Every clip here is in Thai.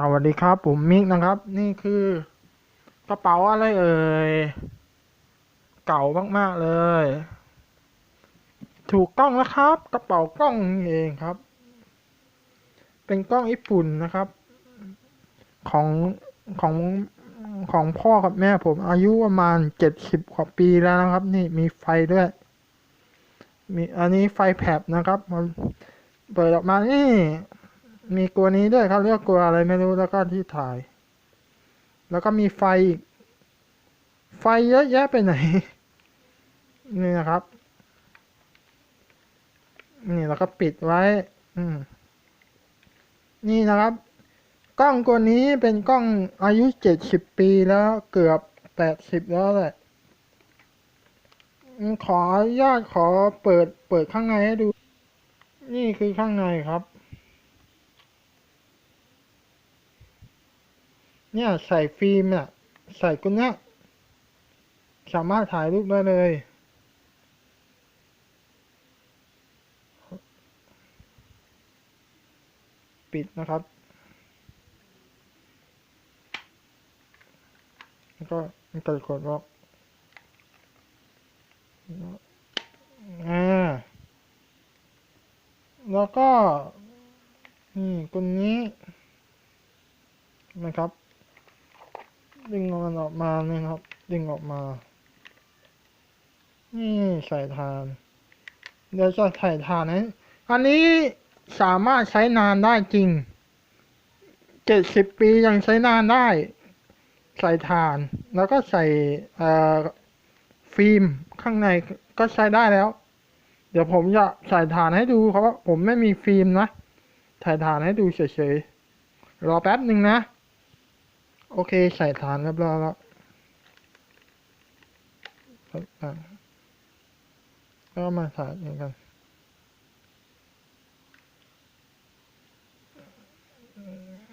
สวัสดีครับ ผมมิกนะครับ นี่คือกระเป๋าอะไรเอ่ย เก่ามากๆเลย ถูกกล้องนะครับ กระเป๋ากล้องนี่เองครับ เป็นกล้องญี่ปุ่นนะครับ ของของของพ่อกับแม่ผมอายุประมาณเจ็ดสิบกว่าปีแล้วนะครับ นี่มีไฟด้วย มีอันนี้ไฟแผบนะครับมันเปิดออกมานี่ มีกลัวนี้ด้วยเขาเรียกกลัวอะไรไม่รู้แล้วก็ที่ถ่าย แล้วก็มีไฟอีกไฟเยอะแยะไปไหน นี่นะครับ นี่แล้วก็ปิดไว้ อืม นี่นะครับ กล้องตัวนี้เป็นกล้องอายุเจ็ดสิบปีแล้วเกือบแปดสิบแล้วแหละ ขออนุญาตขอเปิดเปิดข้างในให้ดู นี่คือข้างในครับ เนี่ยใส่ฟิล์มอะใส่กุญเนี้ยสามารถถ่ายรูปได้เลยปิดนะครับ แล้วก็มันกดกดล็อกอ่าแล้วก็ นี่กุญนี้นะครับ ดึงมันออกมาเนี่ยครับ ดึงออกมา นี่ใส่ทาน เดี๋ยวจะใส่ทานให้อันนี้สามารถใช้นานได้จริง เจ็ดสิบปียังใช้นานได้ ใส่ทาน แล้วก็ใส่ฟิล์มข้างในก็ใช้ได้แล้ว เดี๋ยวผมจะใส่ฐานให้ดูเพราะว่าผมไม่มีฟิล์มนะถ่ายฐานให้ดูเฉยๆ รอแป๊บหนึ่งนะ โอเค ใส่ฐานเรียบร้อยแล้วก็มาถ่เหมือนกัน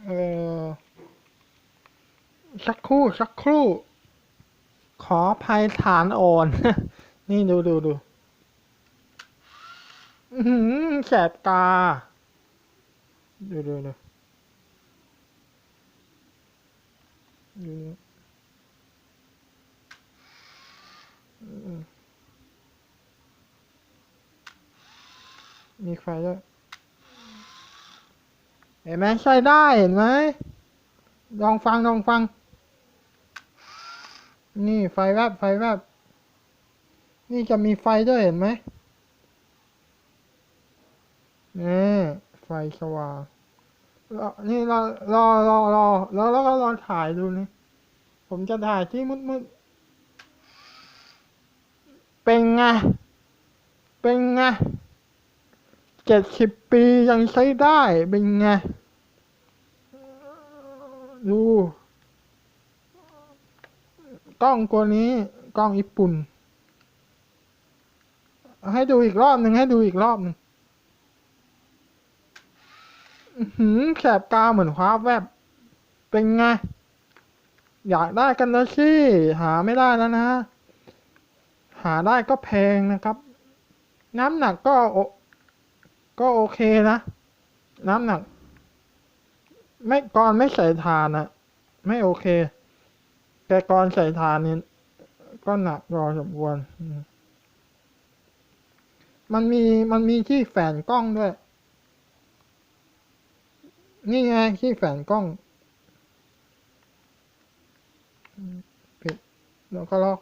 เออสักครู่สักครู่ ขอภัยฐานอ่อน นี่ดูดูดูแสบตา ดูดูดู ดูอืมมีไฟด้วยเห็นไหมใช้ได้เห็นไหมลองฟังลองฟัง นี่ไฟแวบไฟแวบนี่จะมีไฟด้วยเห็นไหมนี่ไฟสว่าง นี่รอรอรอรอแล้วแล้วก็รอถ่ายดูนี่ผมจะถ่ายที่มืดมืดๆเป็นไง เป็นไงเจ็ดสิบปียังใช้ได้ เป็นไง ดู กล้องตัวนี้ กล้องญี่ปุ่น ให้ดูอีกรอบหนึ่งให้ดูอีกรอบหนึ่ง หือแสบตาเหมือนคว้าแวบ เป็นไง อยากได้กันแล้วสิหาไม่ได้แล้วนะ หาได้ก็แพงนะครับ น้ำหนักก็โอก็โอเคนะ น้ำหนัก ไม่ก่อนไม่ใส่ทานอะไม่โอเค แต่ก่อนใส่ทานนี่ก็หนักรอสมควรมมันมีมันมีที่แฝนกล้องด้วย นี่ไงที่แฝนกล้องปิดแล้วก็ล็อก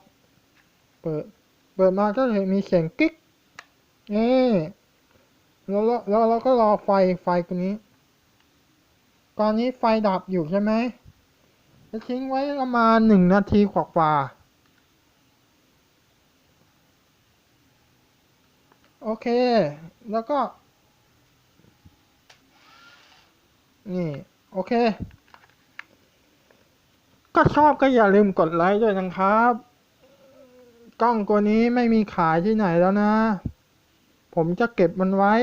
เปิด เปิดมาก็จะมีเสียงกิ๊กนี่แล้วแล้วเราก็รอไฟไฟตัวนี้ ตอนนี้ไฟดับอยู่ใช่ไหมจะทิ้งไว้ประมาณหนึ่งนาทีกว่าๆโอเค แล้วก็ นี่ โอเค ก็ชอบก็อย่าลืมกดไลค์ด้วยนะครับ กล้องตัวนี้ไม่มีขายที่ไหนแล้วนะ ผมจะเก็บมันไว้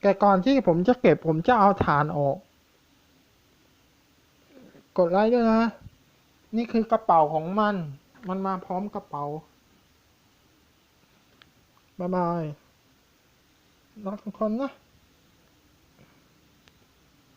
แต่ก่อนที่ผมจะเก็บผมจะเอาฐานออก กดไลค์ด้วยนะ นี่คือกระเป๋าของมัน มันมาพร้อมกระเป๋าบ๊ายบายรักทุกคนนะ